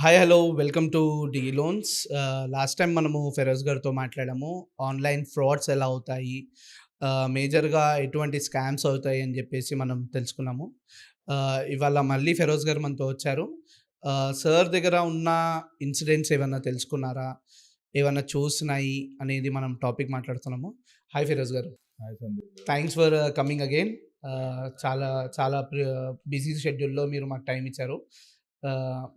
Hi hello welcome to the loans last time మనము ఫెరోజ్ గారితో మాట్లాడాము. ఆన్లైన్ ఫ్రాడ్స్ ఎలా అవుతాయి? మేజర్గా ఎటువంటి స్కామ్స్ అవుతాయి అని చెప్పేసి మనం తెలుసుకున్నాము. Uh, ఇవాళ మళ్ళీ ఫెరోజ్ గారు మనతో వచ్చారు. సార్ దగ్గర ఉన్న ఇన్సిడెంట్స్ ఏమన్నా తెలుసుకున్నారా? ఏమన్నా చూసినాయి? అనేది మనం టాపిక్ మాట్లాడుతున్నాము. హాయ్ ఫెరోజ్ గారు. థ్యాంక్స్ ఫర్ కమింగ్ అగైన్ చాలా చాలా బిజీ షెడ్యూల్లో మీరు మాకు టైం ఇచ్చారు.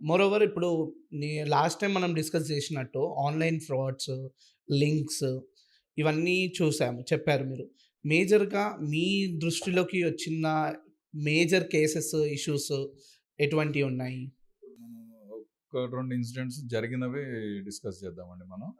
మోర్ ఓవర్ ఇప్పుడు నీ లాస్ట్ టైం మనం డిస్కస్ చేసినట్టు ఆన్లైన్ ఫ్రాడ్స్ లింక్స్ ఇవన్నీ చూసాము చెప్పారు మీరు. మేజర్గా మీ దృష్టిలోకి వచ్చిన మేజర్ కేసెస్ ఇష్యూస్ ఎటువంటివి ఉన్నాయి? ఒక రెండు ఇన్సిడెంట్స్ జరిగినవి డిస్కస్ చేద్దామండి మనం.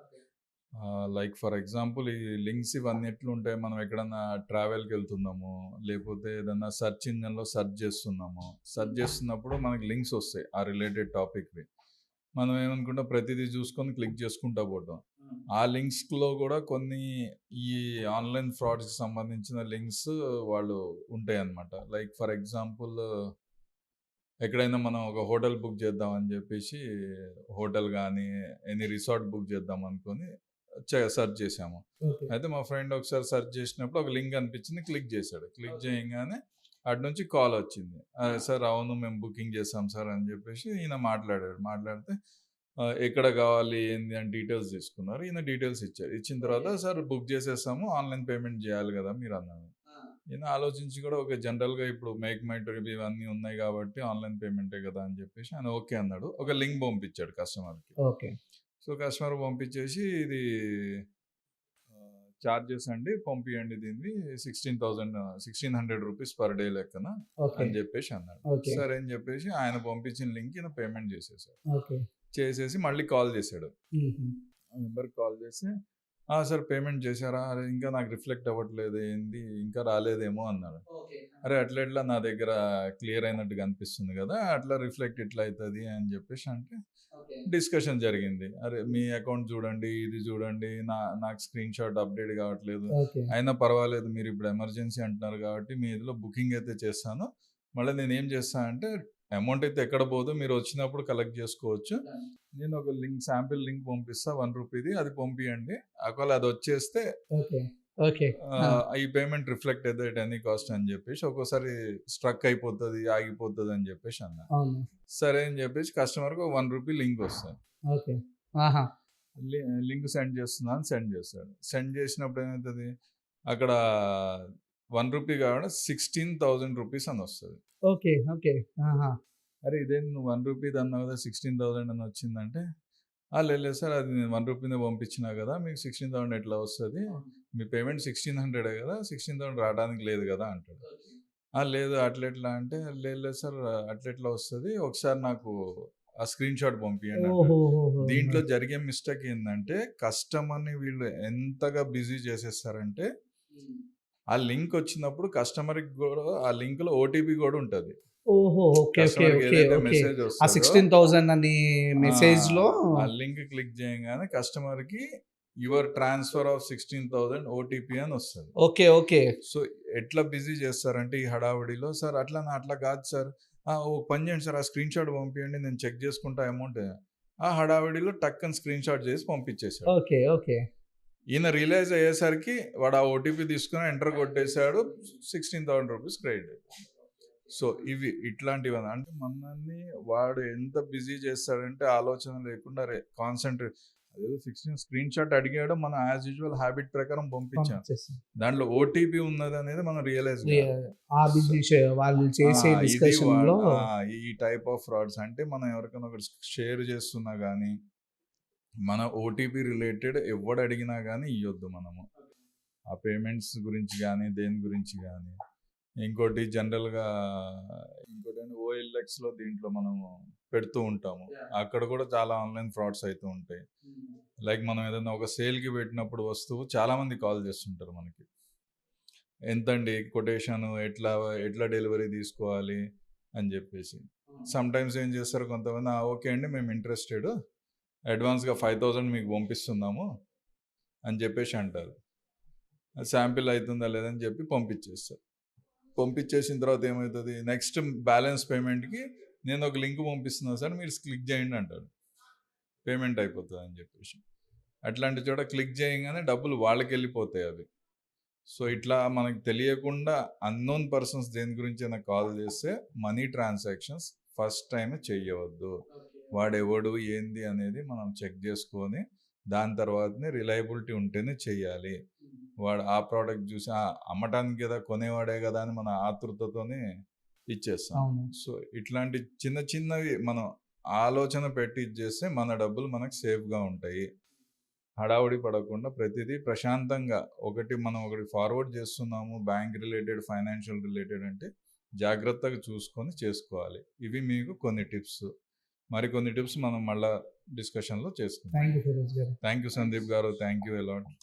లైక్ ఫర్ ఎగ్జాంపుల్ ఈ లింక్స్ ఇవన్నీ ఎట్లుంటాయి? మనం ఎక్కడన్నా ట్రావెల్కి వెళ్తున్నాము లేకపోతే ఏదన్నా సెర్చ్ ఇంజన్లో సెర్చ్ చేస్తున్నాము. సెర్చ్ చేస్తున్నప్పుడు మనకి లింక్స్ వస్తాయి ఆ రిలేటెడ్ టాపిక్వి మనం ఏమనుకుంటాం? ప్రతిదీ చూసుకొని క్లిక్ చేసుకుంటా పోతాం. ఆ లింక్స్లో కూడా కొన్ని ఈ ఆన్లైన్ ఫ్రాడ్స్కి సంబంధించిన లింక్స్ వాళ్ళు ఉంటాయి అన్నమాట లైక్ ఫర్ ఎగ్జాంపుల్ ఎక్కడైనా మనం ఒక హోటల్ బుక్ చేద్దాం అని చెప్పేసి హోటల్ కానీ ఎనీ రిసార్ట్ బుక్ చేద్దాం అనుకొని సెర్చ్ చేసాము అయితే మా ఫ్రెండ్ ఒకసారి సెర్చ్ చేసినప్పుడు ఒక లింక్ అనిపించింది క్లిక్ చేశాడు. క్లిక్ చేయగానే అటు నుంచి కాల్ వచ్చింది. "అదే సార్ అవును మేము బుకింగ్ చేసాం సార్ అని చెప్పేసి ఈయన మాట్లాడాడు. మాట్లాడితే "ఆ, ఎక్కడ కావాలి ఏంది అని డీటెయిల్స్ తీసుకున్నారు. ఈయన డీటెయిల్స్ ఇచ్చారు. ఇచ్చిన తర్వాత సార్ బుక్ చేసేసాము ఆన్లైన్ పేమెంట్ చేయాలి కదా మీరు అన్నారు. ఈయన ఆలోచించి కూడా ఒక జనరల్గా ఇప్పుడు మేక్ మై ట్రిప్ ఇవన్నీ ఉన్నాయి కాబట్టి ఆన్లైన్ పేమెంటే కదా అని చెప్పేసి ఆయన ఓకే అన్నాడు. ఒక లింక్ పంపించాడు కస్టమర్కి. ఓకే. సో కస్టమర్ పంపించేసి ఇది చార్జెస్ అండి. పంపియండి దీన్ని. Sixteen thousand sixteen hundred rupees per day లెక్కన అని చెప్పేసి అన్నాడు. సరే అని చెప్పేసి ఆయన పంపించిన లింక్ ఈయన పేమెంట్ చేసేసాడు. చేసేసి మళ్ళీ కాల్ చేశాడు. మెంబర్కి కాల్ చేసి "ఆ, సార్ పేమెంట్ చేశారా? అరే ఇంకా నాకు రిఫ్లెక్ట్ అవ్వట్లేదు ఏంది? ఇంకా రాలేదేమో అన్నాడు అరే అట్లా ఎట్లా నా దగ్గర క్లియర్ అయినట్టు కనిపిస్తుంది కదా అట్లా రిఫ్లెక్ట్ ఇట్లా అవుతుంది అని చెప్పేసి అంటే డిస్కషన్ జరిగింది. అరే మీ అకౌంట్ చూడండి ఇది చూడండి నా నాకు స్క్రీన్ షాట్ అప్డేట్ కావట్లేదు. అయినా పర్వాలేదు మీరు ఇప్పుడు ఎమర్జెన్సీ అంటున్నారు కాబట్టి మీ ఇదిలో బుకింగ్ అయితే చేస్తాను. మళ్ళీ నేను ఏం చేస్తాను అంటే అమౌంట్ అయితే ఎక్కడ పోదు మీరు వచ్చినప్పుడు కలెక్ట్ చేసుకోవచ్చు. నేను ఒక లింక్ శాంపిల్ లింక్ పంపిస్తా వన్ రూపీది అది పంపియండి. ఒకవేళ అది వచ్చేస్తే ఓకే ఈ పేమెంట్ రిఫ్లెక్ట్ అయితే ఎనీ కాస్ట్ అని చెప్పేసి ఒక్కోసారి స్ట్రక్ అయిపోతుంది ఆగిపోతుంది అని చెప్పేసి అన్నా. సరే అని చెప్పేసి కస్టమర్కి వన్ రూపీ లింక్ వస్తుంది. ఓకే. లింక్ సెండ్ చేస్తున్నాను సెండ్ చేస్తాడు. సెండ్ చేసినప్పుడు ఏమవుతుంది? అక్కడ వన్ రూపీ కాకుండా సిక్స్టీన్ థౌజండ్ రూపీస్ అని వస్తుంది. Okay okay. అరే ఇదే నువ్వు వన్ రూపీది అన్నావు కదా సిక్స్టీన్ థౌజండ్ అని వచ్చిందంటే "ఆ, లేదు సార్ అది నేను వన్ రూపీనే పంపించినా కదా మీకు సిక్స్టీన్ థౌసండ్ ఎట్లా వస్తుంది? మీ పేమెంట్ సిక్స్టీన్ హండ్రెడే కదా సిక్స్టీన్ థౌసండ్ రావడానికి లేదు కదా అంటాడు. "ఆ, లేదు అట్లెట్లా అంటే లేదు సార్ అట్లెట్లా వస్తుంది? ఒకసారి నాకు ఆ స్క్రీన్ షాట్ పంపించండి దీంట్లో జరిగే మిస్టేక్ ఏంటంటే కస్టమర్ని వీళ్ళు ఎంతగా బిజీ చేసేస్తారంటే ఆ లింక్ వచ్చినప్పుడు కస్టమర్కి కూడా ఆ లింక్లో ఓటీపీ కూడా ఉంటది. ఓహో ఓకే ఓకే కస్టమర్కి ఓకే ఏదైతే ఓకే. మెసేజ్ ఆ సిక్స్టీన్ థౌసండ్ అని మెసేజ్లో ఆ లింక్ క్లిక్ చేయగానే కస్టమర్కి your transfer of sixteen thousand OTP అని వస్తుంది. Okay okay. సో ఎట్లా బిజీ చేస్తారంటే ఈ హడావుడిలో సార్ అట్లా నా అట్లా కాదు సార్. ఓ పని చేయండి సార్ ఆ స్క్రీన్ షాట్ పంపించండి నేను చెక్ చేసుకుంటా అమౌంట్. ఆ హడావిడిలో టక్ అని స్క్రీన్ షాట్ చేసి పంపించేశాడు. Okay okay. ఈయన రియలైజ్ అయ్యేసరికి వాడు ఆ ఓటీపీ తీసుకుని ఎంటర్ కొట్టేశాడు sixteen thousand rupees credit so ఇవి ఇట్లాంటివి అంటే మనల్ని వాడు ఎంత బిజీ చేస్తాడంటే ఆలోచన లేకుండా రే కాన్సన్ట్రేట్ అదేదో సిక్స్టీన్ స్క్రీన్ షాట్ అడిగాడు మనం యాజ్ యూజువల్ హ్యాబిట్ ప్రకారం పంపించాం. దాంట్లో ఓటీపీ ఉన్నది అనేది మనం రియలైజ్ వాళ్ళు చేసే ఈ టైప్ ఆఫ్ ఫ్రాడ్స్ అంటే మనం ఎవరికైనా ఒకటి షేర్ చేస్తున్నా కానీ మన ఓటీపీ రిలేటెడ్ ఎవడు అడిగినా కానీ ఇవ్వద్దు మనము. ఆ పేమెంట్స్ గురించి కానీ దేని గురించి కానీ ఇంకోటి జనరల్గా ఇంకోటి ఓఎల్ఎక్స్లో దీంట్లో మనము పెడుతూ ఉంటాము. అక్కడ కూడా చాలా ఆన్లైన్ ఫ్రాడ్స్ అవుతూ ఉంటాయి. లైక్ మనం ఏదైనా ఒక సేల్కి పెట్టినప్పుడు వస్తువు చాలా మంది కాల్ చేస్తుంటారు మనకి. ఎంతండి కొటేషన్ ఎట్లా ఎట్లా డెలివరీ తీసుకోవాలి అని చెప్పేసి. సమ్ టైమ్స్ ఏం చేస్తారు కొంతమంది "ఆ, ఓకే అండి మేము ఇంట్రెస్టెడ్ అడ్వాన్స్గా ఫైవ్ థౌజండ్ మీకు పంపిస్తున్నాము అని చెప్పేసి అంటారు. శాంపిల్ అవుతుందా లేదని చెప్పి పంపించేస్తారు. పంపించేసిన తర్వాత ఏమవుతుంది? నెక్స్ట్ బ్యాలెన్స్ పేమెంట్కి నేను ఒక లింక్ పంపిస్తున్నా సార్ మీరు క్లిక్ చేయండి అంటారు. పేమెంట్ అయిపోతుంది అని చెప్పేసి. అట్లాంటి చోట క్లిక్ చేయగానే డబ్బులు వాళ్ళకి వెళ్ళిపోతాయి అవి. సో ఇట్లా మనకు తెలియకుండా అన్నోన్ పర్సన్స్ దేని గురించి అయినా కాల్ చేస్తే మనీ ట్రాన్సాక్షన్స్ ఫస్ట్ టైం చేయవద్దు వాడెవడు ఏంది అనేది మనం చెక్ చేసుకొని దాని తర్వాతనే రిలయబిలిటీ ఉంటేనే చెయ్యాలి. వాడు ఆ ప్రోడక్ట్ చూసి "ఆ, అమ్మటానికి కదా కొనేవాడే కదా అని మన ఆతృతతోనే ఇచ్చేస్తాం. సో ఇట్లాంటి చిన్న చిన్నవి మనం ఆలోచన పెట్టి ఇచ్చేస్తే మన డబ్బులు మనకు సేఫ్గా ఉంటాయి. హడావుడి పడకుండా ప్రతిదీ ప్రశాంతంగా ఒకటి మనం ఒకటి ఫార్వర్డ్ చేస్తున్నాము బ్యాంక్ రిలేటెడ్ ఫైనాన్షియల్ రిలేటెడ్ అంటే జాగ్రత్తగా చూసుకొని చేసుకోవాలి. ఇవి మీకు కొన్ని టిప్స్. మరికొన్ని టిప్స్ మనం మళ్ళా డిస్కషన్లో చేసుకుందాం. థ్యాంక్ యూ సందీప్ గారు. Thank you a lot